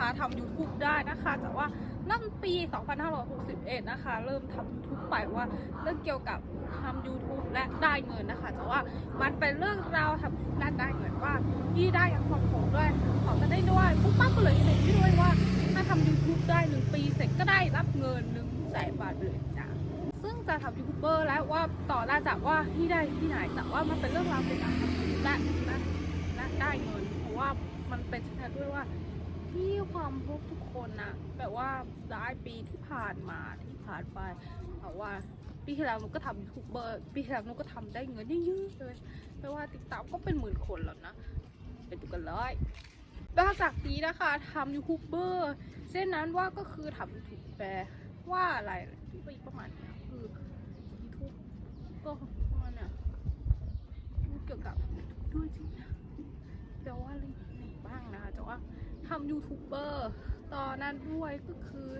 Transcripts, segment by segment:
นะคะทำ YouTube ได้นะคะแต่ว่านั่นปี 2561 นะคะ เริ่มทำ YouTube ไปว่าเรื่องเกี่ยวกับทำ YouTube และได้เงินนะคะแต่ว่ามันเป็นเรื่องราวทำและได้เงินว่าที่ได้อย่างของผมด้วยของก็ได้ด้วยปุ๊บปั๊บก็เลยเสร็จด้วยว่าถ้าทำ YouTube ได้หนึ่งปีเสร็จก็ได้รับเงินหนึ่งแสนบาทเลยจ้ะซึ่งจะทำยูทูบเบอร์แล้วว่าต่อได้จากว่าที่ได้ที่ไหนจากว่ามันเป็นเรื่องราวเกี่ยวกับและและและได้เงิน เพราะว่ามันเป็นชนะด้วยว่า ที่ความพบทุกคนนะแบบว่าหลายปีที่ผ่านมาที่ผ่านไปแต่ว่าปีที่แล้วหนูก็ทำยูทูบเบอร์ปีที่แล้วหนูก็ทำได้เงินเยอะเลยแปลว่าติ๊กต็อกก็เป็นหมื่นคนแล้วนะไปดูกันเลยนอกจากนี้นะคะทำยูทูบเบอร์เช่นนั้นว่าก็คือทำยูทูบแปลว่าอะไรที่ไปประมาณเนี้ยคือ YouTube ก็ประมาณนี่ยเกี่ยวกับด้วยจริงนะแต่ว่าอะไรไหนบ้างนะคะแต่ว่า ทำยูทูบเบอร์ตอนนั้นด้วยก็คือ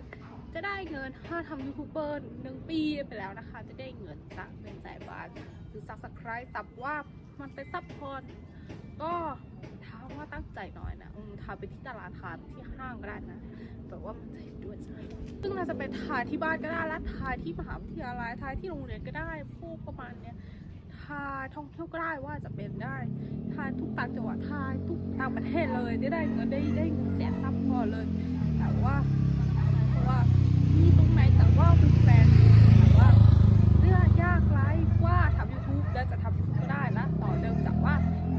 จะได้เงินถ้าทำยูทูบเบอร์หนึ่งปีไปแล้วนะคะ จะได้เงินสักเป็นแสนบาทหรือสักสักครตับว่ามันเป็นซับพอร์ตก็ถามว่าตั้งใจหน่อยนะอืมทาไปที่ตลาดทานที่ห้างก็ได้นะแต่ว่ามันจะเห็นด้วยใช่ซึ่งเราจะไปถ่ายที่บ้านก็ได้และถ่ายที่มหาวิทยาลัยถ่ายที่โรงเรียนก็ได้พวกประมาณเนี้ยาท่องเที่ยวก็ได้ว่าจะเป็นได้ถ่าทุกต่างจังหวัดถ่าทุกต่างประเทศเลยได้ได้เงินได้ได้เงินแสนซับพอเลย แต่ว่าเพราะว่ามีตรงไหนแต่ว่าเป็นแฟนแต่ว่าเรื่องยากไรว่าทำ YouTube แล้วจะทำ YouTube ก็ได้นะ ต่อเดิมจากว่า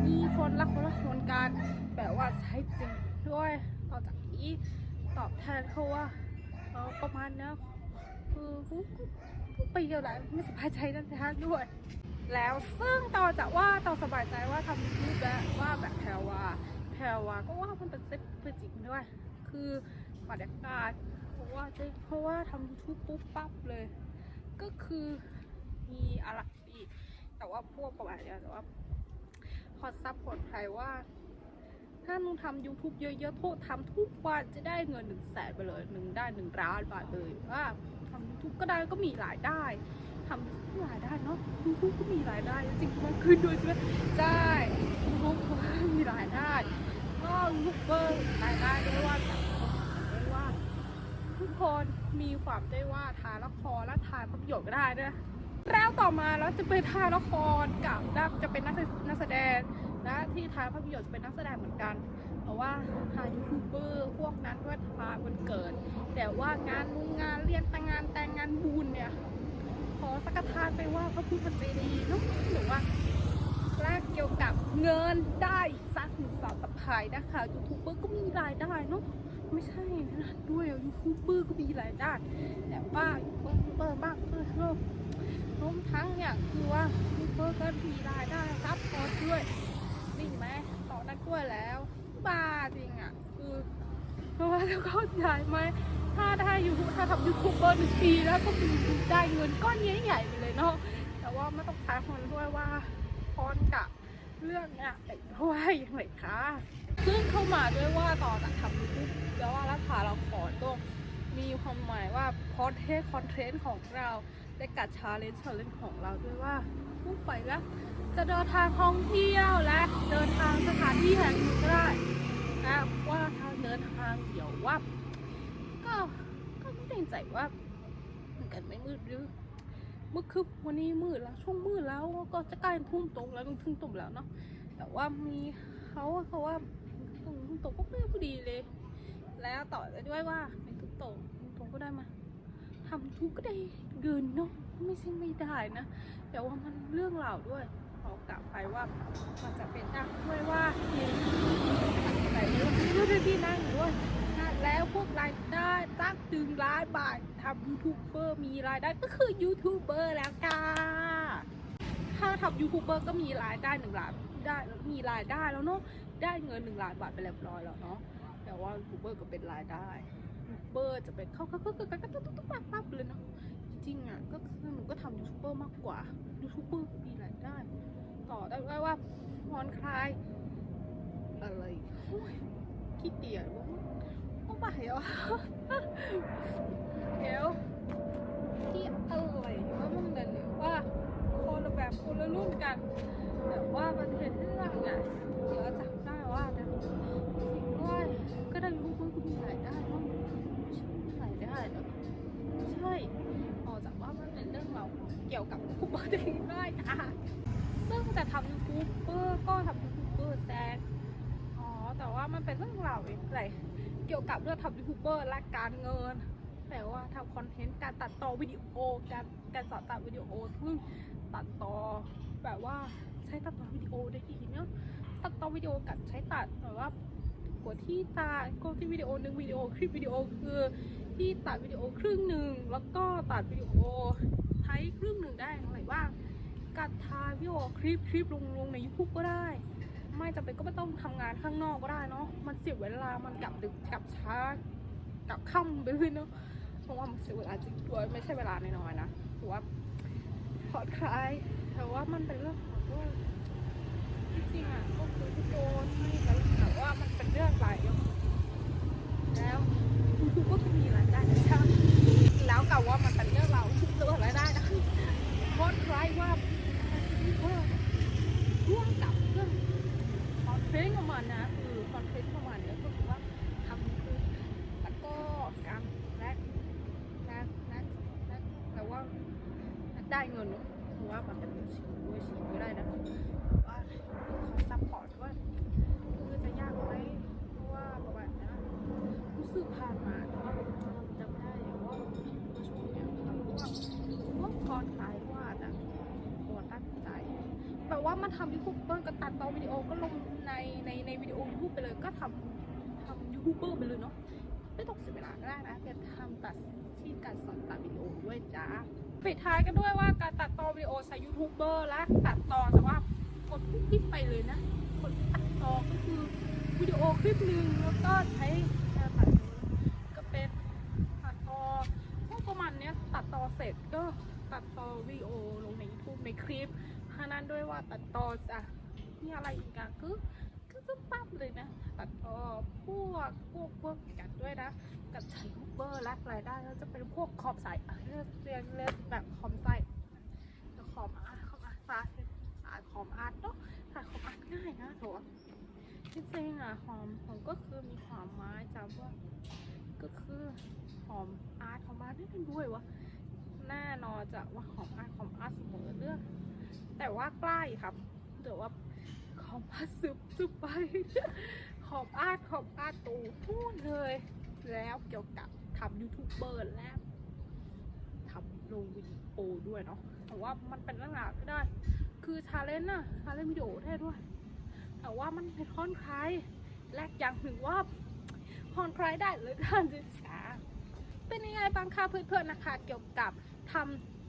มีคนรักคนละคนกันแบบว่าใช้จริงด้วยต่อจากนี้ตอบแทนเขาว่าเออประมาณเนี้ยคือไปเยวแหละไม่สบายใจนั่นแท้ด้วย แล้ว ซึ่งต่อจากว่าต่อสบายใจว่าทำยูทูบแล้วว่าแบบแพรวาแพรวาก็ว่ามันเป็นเซ็ตเป็นจริงด้วย คือบรรยากาศเพราะว่าจะเพราะว่าทำยูทูบปุ๊บปั๊บเลย ก็คือมีอะไรอีแต่ว่าพวกประมาณนี้ยแต่ว่าพอซับผลใครว่าถ้าหนูทำ YouTube เยอะๆโทษทำทุกวันจะได้เงินหนึ่งแสนไปเลยหนึ่งได้หนึ่งล้านบาทเลยว่าทำ YouTube ก็ได้ก็มีรายได้ ทำมีรายได้เนาะ YouTube ก็มีรายได้จริงๆมากขึ้นด้วยใช่ไหมใช่ YouTube ก็มีรายได้ก็ยูทูบเบอร์รายได้ด้วยว่าจากด้ว่า ทุกคนมีความได้ว่าทายละครและทายภาพยนตร์ก็ได้ด้วยแล้วต่อมาแล้วจะไปทายละครกับจะเป็นนักนักแสดงนะที่ทายภาพยนตร์จะเป็นนักแสดงเหมือนกันเพราะว่าทายยูทูบเบอร์พวกนั้นก็ทายวันเกิด แต่ว่างานลุงงานเรียนแต่งงานแต่งงานบุญเนี่ย ขอสักทานไปว่าพระพุทธเจดีย์เนาะหรือว่าแลกเกี่ยวกับเงินได้สักหนึ่งสาวตะไคร้นะคะยูทูบเบอร์ก็มีรายได้เนาะไม่ใช่นะด้วยยูทูบเบอร์ก็มีรายได้แต่ว่ายูทูบเบอร์มากเลยเนอะรวมทั้งเนี่ยคือว่ายูทูบเบอร์ก็มีรายได้ครับพอด้วยจริงไหมต่อนักกล้วยแล้ว บ้าจริงอะคือเพราะว่าจะเข้าใจไหม ถ้าได้ยูทูถ้าทำยูทูบเบอร์หนึ่งปีแล้วก็มีได้เงินก้อนใหญ่ๆไปเลยเนาะแต่ว่าไม่ต้องใช้คนด้วยว่าพรกับเรื่องเนี่ยแต่ว่าอย่างไรคะซึ่งเข้ามาด้วยว่าต่อจากทำยูทูบแล้วว่ารัฐาเราขอต้องมีความหมายว่าพอเทสคอนเทนต์ของเราและกัดชาเลนจ์ชาเลนจ์ของเราด้วยว่าพูดไปแล้วจะเดินทางท่องเที่ยวและเดินทางสถานที่แห่งหนึ่งก็ได้นะว่าทางเดินทางเดี๋ยวว่า ก็ก็ไม่แน่ใจว่ามันกันไม่มืดหรือเมื่อคือวันนี้มืดแล้วช่วงมืดแล้วก็จะใกล้ทุ่มตรงแล้วทุ่มตรงแล้วเนาะแต่ว่ามีเขาเขาว่าทุ่มตรงก็ไม่พอดีเลย แล้วต่อไปด้วยว่าเป็นทุ่มตรงทุ่มตรงก็ได้มาทำทุกก็ได้เกินเนาะไม่ใช่ไม่ได้นะแต่ว่ามันเรื่องราวด้วยเขากลับไปว่ามันจะเป็นอะด้วยว่าเรียนใจด้วยด้วยที่นั่งด้วยนะแล้วพวกรายได้ ตั้งตึงร้ายบาททำยูทูบเบอร์มีรายได้ก็คือยูทูบเบอร์แล้วค่ะ ถ้าทำยูทูบเบอร์ก็มีรายได้หนึ่งล้านได้มีรายได้แล้วเนาะได้เงินหนึ่งล้านบาทไปเรียบร้อยแล้วเนาะแต่ว่ายูทูบเบอร์ก็เป็นรายได้ยูทูบเบอร์จะเป็นเข้าเข้าเข้าเข้าเข้าเข้าปั๊บปั๊บเลยเนาะจริงอะก็คือหนูก็ทำยูทูบเบอร์มากกว่ายูทูบเบอร์มีรายได้ ต่อได้ว่าผ่อนคลายอะไรโอ้ยขี้เกียจวะโอ้ เหวอะเดี๋ยวที่อะไรว่ามึงเดินหรือว่าคนละแบบคนละรุ่นกัน แต่ว่าประเทศที่หลังเดี๋ยวจับได้ว่าแต่ว่าก็ได้รู้ว่าคุณมีรายได้เนาะรายได้เนาะใช่ออกจากว่ามันเป็นเรื่องเราเกี่ยวกับคูเปอร์ได้ค่ะซึ่งจะทำยูเปอร์ก็ทำยู ว่ามันเป็นเรื่องราวอะไรเกี่ยวกับเรื่องทำยูทูบเบอร์และการเงินแต่ว่าทำคอนเทนต์การตัดต่อวิดีโอการการสอนตัดวิดีโอซึ่งตัดต่อแบบว่าใช้ตัดต่อวิดีโอได้ดีเนาะตัดต่อวิดีโอกับใช้ตัดแบบว่ากว่าที่จะกว่าที่วิดีโอหนึ่งวิดีโอคลิปวิดีโอคือที่ตัดวิดีโอครึ่งหนึ่งแล้วก็ตัดวิดีโอใช้ครึ่งหนึ่งได้อะไรบ้างการถ่ายวิดีโอคลิปคลิปลงลงใน YouTube ก็ได้ ไม่จำเป็นก็ไม่ต้องทำงานข้างนอกก็ได้เนาะมันเสียเวลามันกลับดึกกลับช้ากลับค่ำไปเลยเนาะเพราะว่ามันเสียเวลาจริงด้วยไม่ใช่เวลาน้อยๆนะถือว่าผ่อนคลายแต่ว่ามันเป็นเรื่องของว่าจริงๆอะก็คือทุกโดนให้กันแต่ว่ามันเป็นเรื่องหลายแล้วยูทูบก็มีรายได้นะจ๊ะแล้วกับว่ามันเป็นเรื่องเราทุกตัวรายได้นะผ่อนคลายว่าว่าร่วมกับเรื่องคอนเทนต์ของมันนะคือคอนเทนต์ของมันเนี่ยก็คือว่าทำคือแล้วก็การแลก นักนักนักแต่ว่านัก ได้เงินเนอะเพราะว่ามันเป็นมือชีมือชีไม่ได้นะว่าขอซัพพอร์ตว่าคือจะยากไหมเพราะว่าประมาณนี้รู้สึกผ่านมาแต่ว่าจำได้อย่างว่าช่วงเนี้ยทำว่าว่าพอตายว่านะตัวตั้งใจแปลว่ามันทำยูทูบเบอร์ก็ตัดต่อวิดีโอก็ลงในในในวิดีโอยูทูบไปเลยก็ทำทำยูทูบเบอร์ไปเลยเนาะไม่ต้องเสียเวลาก็ได้นะเป็นทำตัดที่การสอนตัดวิดีโอด้วยจ้า ปิดท้ายกันด้วยว่าการตัดต่อวิดีโอใช้ยูทูบเบอร์และตัดต่อแต่ว่ากดคลิปไปเลยนะกดตัดต่อก็คือวิดีโอคลิปหนึ่งแล้วก็ใช้การตัดก็เป็นตัดต่อพวกประมาณเนี้ยตัดต่อเสร็จก็ตัดต่อวิดีโอลงใน YouTube ในคลิปขนาดด้วยว่าตัดต่อจ้ะมีอะไรอีกอะคือ คือก็ปั๊บเลยนะตัดต่อพวกพวกพวกกัดด้วยนะ กับใช้ยูเบอร์และรายได้แล้วจะเป็นพวกคอมไซต์อะเรียกเรียกเรียกแบบคอมไซต์แล้วคอมอาร์ตคอมอาร์ตซาอาร์ตคอมอาร์ตเนาะถ่ายคอมอาร์ตง่ายนะโถจริงๆอะหอมหอมก็คือมีความไม้จำว่าก็คือหอมอาร์ตหอมอาร์ตได้เป็นด้วยวะแน่นอนจะว่าหอมอาร์ตหอมอาร์ตเสมอเรื่องแต่ว่าใกล้ครับเดี๋ยวว่า คอมอาซึบซึบไป ขอบอาร์ขอบอาร์ตตูพูดเลย แล้วเกี่ยวกับทำยูทูบเบอร์และทำลงวิดีโอด้วยเนาะแต่ว่ามันเป็นเรื่องราวไม่ได้ คือชาเลนจ์อะชาเลนจ์วิดีโอได้ด้วย แต่ว่ามันเป็นคอนคลายและอย่างหนึ่งว่าคอนคลายได้เลยการศึกษา เป็นยังไงบ้างคะเพื่อนๆนะคะ เกี่ยวกับท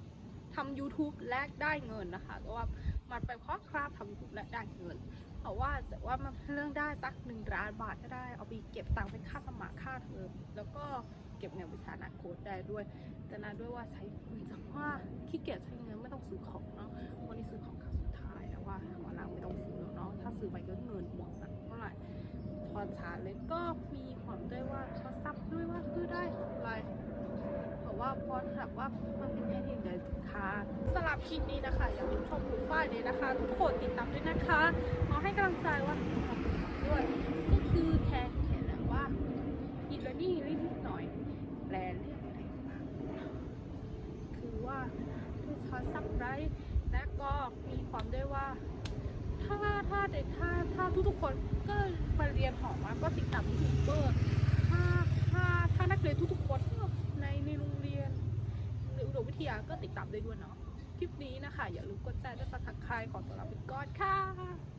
ำทำ YouTube และได้เงินนะคะแต่ว่ามันเป็นข้อคราบทำ YouTube และได้เงินเพราะว่าแต่ว่ามันเรื่องได้สักหนึ่งล้านบาทก็ได้ เอาไปเก็บตังค์เป็นค่าสมัครค่าเทอมแล้วก็เก็บเงินวิชาอนาคตได้ด้วย แต่นะด้วยว่าใช้เงินจังว่าขี้เกียจใช้เงินไม่ต้องซื้อของเนาะวันนี้ซื้อของครั้งสุดท้ายแล้วว่าวันหลังไม่ต้องซื้อแล้วเนาะถ้าซื้อไปก็เงินหมดสักเท่าไหร่พอชาเลยก็มีความด้วยว่าเขาซับด้วยว่าคือได้อะไรเพราะ ว่าพอแบบว่ามันเป็นแค่เพียงเดินทางสำหรับคลิปนี้นะคะอย่าลืมชมผูฝ้ายเลยนะคะ ทุกคนติดตามด้วยนะคะขอให้กำลังใจว่าด้วยก็คือแทนแค่แบบว่าอีกแล้วนี่นิดหน่อยแปลเรียกอะไรมาคือว่าด้วยชอซับไรท์และก็มีความด้วยว่า ถ้าถ้าเด็กถ้าถ้าทุกๆคนก็มาเรียนหอมาก็ติดตามยูทูบเบอร์ถ้าถ้าถ้านักเรียนทุกๆคนในในโรงเรียนหรืออุดมวิทยาก็ ติดตามได้ด้วยเนาะ คลิปนี้นะคะ อย่าลืมกดแชร์และสักทักทายขอตัวลาไปก่อนค่ะ